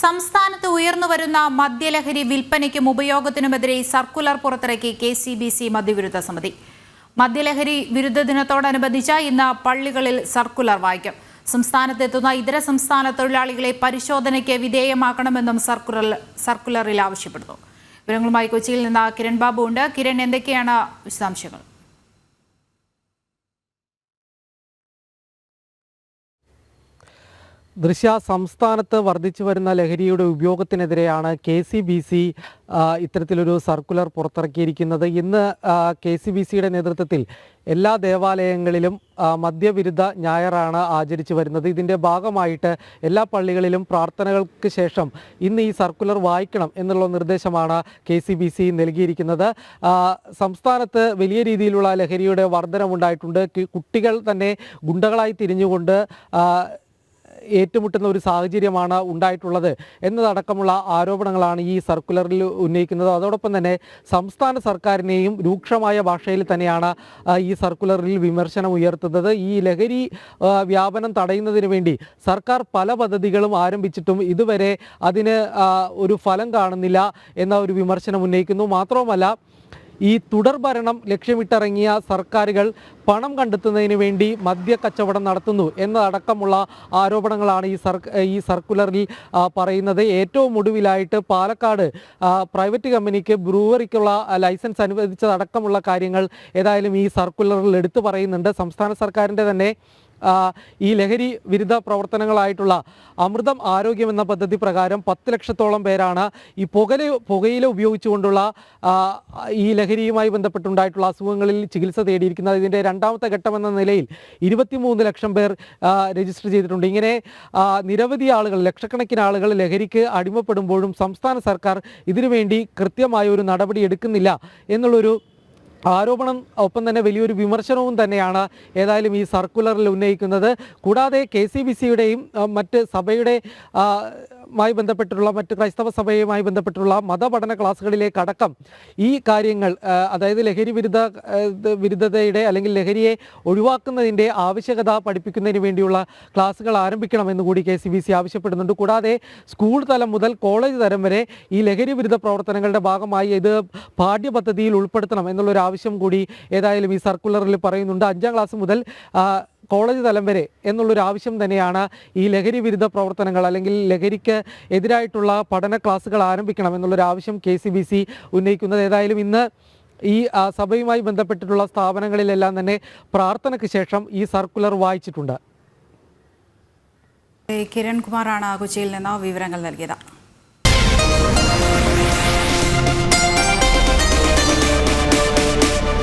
സംസ്ഥാനത്ത് ഉയർന്നുവരുന്ന മദ്യലഹരി വിൽപ്പനയ്ക്കും ഉപയോഗത്തിനുമെതിരെ സർക്കുലർ പുറത്തിറക്കി കെ സി ബി സി മദ്യവിരുദ്ധ സമിതി. മദ്യലഹരി വിരുദ്ധ ദിനത്തോടനുബന്ധിച്ച് ഇന്ന് പള്ളികളിൽ സർക്കുലർ വായിക്കും. സംസ്ഥാനത്തെത്തുന്ന ഇതര സംസ്ഥാന തൊഴിലാളികളെ പരിശോധനയ്ക്ക് വിധേയമാക്കണമെന്നും സർക്കുലർ സർക്കുലറിൽ ആവശ്യപ്പെടുന്നു. വിവരങ്ങളുമായി കൊച്ചിയിൽ നിന്ന് കിരൺ ബാബു ഉണ്ട് കിരൺ എന്തൊക്കെയാണ് വിശദാംശങ്ങൾ? ദൃശ്യ സംസ്ഥാനത്ത് വർദ്ധിച്ചു വരുന്ന ലഹരിയുടെ ഉപയോഗത്തിനെതിരെയാണ് കെ സി ബി സി ഇത്തരത്തിലൊരു സർക്കുലർ പുറത്തിറക്കിയിരിക്കുന്നത്. ഇന്ന് കെ സി ബി സിയുടെ നേതൃത്വത്തിൽ എല്ലാ ദേവാലയങ്ങളിലും മദ്യവിരുദ്ധ ഞായറാണ് ആചരിച്ചു വരുന്നത്. ഇതിന്റെ ഭാഗമായിട്ട് എല്ലാ പള്ളികളിലും പ്രാർത്ഥനകൾക്ക് ശേഷം ഇന്ന് ഈ സർക്കുലർ വായിക്കണം എന്നുള്ള നിർദ്ദേശമാണ് കെ സി ബി സി നൽകിയിരിക്കുന്നത്. സംസ്ഥാനത്ത് വലിയ രീതിയിലുള്ള ലഹരിയുടെ വർധനമുണ്ടായിട്ടുണ്ട്. കുട്ടികൾ തന്നെ ഗുണ്ടകളായി തിരിഞ്ഞുകൊണ്ട് ഏറ്റുമുട്ടുന്ന ഒരു സാഹചര്യമാണ് ഉണ്ടായിട്ടുള്ളത് എന്നതടക്കമുള്ള ആരോപണങ്ങളാണ് ഈ സർക്കുലറിൽ ഉന്നയിക്കുന്നത്. അതോടൊപ്പം തന്നെ സംസ്ഥാന സർക്കാരിനെയും രൂക്ഷമായ ഭാഷയിൽ തന്നെയാണ് ഈ സർക്കുലറിൽ വിമർശനം ഉയർത്തുന്നത്. ഈ ലഹരി വ്യാപനം തടയുന്നതിന് വേണ്ടി സർക്കാർ പല പദ്ധതികളും ആരംഭിച്ചിട്ടും ഇതുവരെ അതിന് ഒരു ഫലം കാണുന്നില്ല എന്ന ഒരു വിമർശനം ഉന്നയിക്കുന്നു. മാത്രവുമല്ല ഈ തുടർ ഭരണം ലക്ഷ്യമിട്ടിറങ്ങിയ സർക്കാരുകൾ പണം കണ്ടെത്തുന്നതിന് വേണ്ടി മദ്യ കച്ചവടം നടത്തുന്നു എന്നതടക്കമുള്ള ആരോപണങ്ങളാണ് ഈ സർ ഈ സർക്കുലറിൽ പറയുന്നത്. ഏറ്റവും ഒടുവിലായിട്ട് പാലക്കാട് പ്രൈവറ്റ് കമ്പനിക്ക് ബ്രൂവറിക്കുള്ള ലൈസൻസ് അനുവദിച്ചതടക്കമുള്ള കാര്യങ്ങൾ ഏതായാലും ഈ സർക്കുലറിൽ എടുത്തു പറയുന്നുണ്ട്. സംസ്ഥാന സർക്കാരിന്റെ തന്നെ ഈ ലഹരി വിരുദ്ധ പ്രവർത്തനങ്ങളായിട്ടുള്ള അമൃതം ആരോഗ്യം എന്ന പദ്ധതി പ്രകാരം പത്ത് ലക്ഷത്തോളം പേരാണ് ഈ പുകയില പുകയില ഉപയോഗിച്ചുകൊണ്ടുള്ള ഈ ലഹരിയുമായി ബന്ധപ്പെട്ടുണ്ടായിട്ടുള്ള അസുഖങ്ങളിൽ ചികിത്സ തേടിയിരിക്കുന്നത്. ഇതിന്റെ രണ്ടാമത്തെ ഘട്ടം എന്ന നിലയിൽ ഇരുപത്തിമൂന്ന് ലക്ഷം പേർ രജിസ്റ്റർ ചെയ്തിട്ടുണ്ട്. ഇങ്ങനെ നിരവധി ആളുകൾ ലക്ഷക്കണക്കിന് ആളുകൾ ലഹരിക്ക് അടിമപ്പെടുമ്പോഴും സംസ്ഥാന സർക്കാർ ഇതിനുവേണ്ടി കൃത്യമായ ഒരു നടപടി എടുക്കുന്നില്ല എന്നുള്ളൊരു ആരോപണം ഒപ്പം തന്നെ വലിയൊരു വിമർശനവും തന്നെയാണ് ഏതായാലും ഈ സർക്കുലറിൽ ഉന്നയിക്കുന്നത്. കൂടാതെ കെ സി ബി സിയുടെയും മറ്റ് സഭയുടെ മായി ബന്ധപ്പെട്ടുള്ള മറ്റ് ക്രൈസ്തവ സഭയുമായി ബന്ധപ്പെട്ടുള്ള മതപഠന ക്ലാസ്സുകളിലേക്കടക്കം ഈ കാര്യങ്ങൾ അതായത് ലഹരി വിരുദ്ധ വിരുദ്ധതയുടെ അല്ലെങ്കിൽ ലഹരിയെ ഒഴിവാക്കുന്നതിന്റെ ആവശ്യകത പഠിപ്പിക്കുന്നതിന് വേണ്ടിയുള്ള ക്ലാസ്സുകൾ ആരംഭിക്കണമെന്ന് കൂടി കെ സി ബി സി ആവശ്യപ്പെടുന്നുണ്ട്. കൂടാതെ സ്കൂൾ തലം മുതൽ കോളേജ് തലം വരെ ഈ ലഹരി വിരുദ്ധ പ്രവർത്തനങ്ങളുടെ ഭാഗമായി ഇത് പാഠ്യപദ്ധതിയിൽ ഉൾപ്പെടുത്തണം എന്നുള്ളൊരു ആവശ്യം കൂടി ഏതായാലും ഈ സർക്കുലറിൽ പറയുന്നുണ്ട്. അഞ്ചാം ക്ലാസ് മുതൽ കോളേജ് തലം വരെ എന്നുള്ളൊരു ആവശ്യം തന്നെയാണ് ഈ ലഹരി വിരുദ്ധ പ്രവർത്തനങ്ങൾ അല്ലെങ്കിൽ ലഹരിക്ക് എതിരായിട്ടുള്ള പഠന ക്ലാസ്സുകൾ ആരംഭിക്കണം എന്നുള്ളൊരു ആവശ്യം കെ സി ബി സി ഉന്നയിക്കുന്നത്. ഏതായാലും ഇന്ന് ഈ സഭയുമായി ബന്ധപ്പെട്ടിട്ടുള്ള സ്ഥാപനങ്ങളിലെല്ലാം തന്നെ പ്രാർത്ഥനയ്ക്ക് ശേഷം ഈ സർക്കുലർ വായിച്ചിട്ടുണ്ട്. കിരൺകുമാറാണ് കൊച്ചിയിൽ നിന്ന് വിവരങ്ങൾ നൽകിയത്.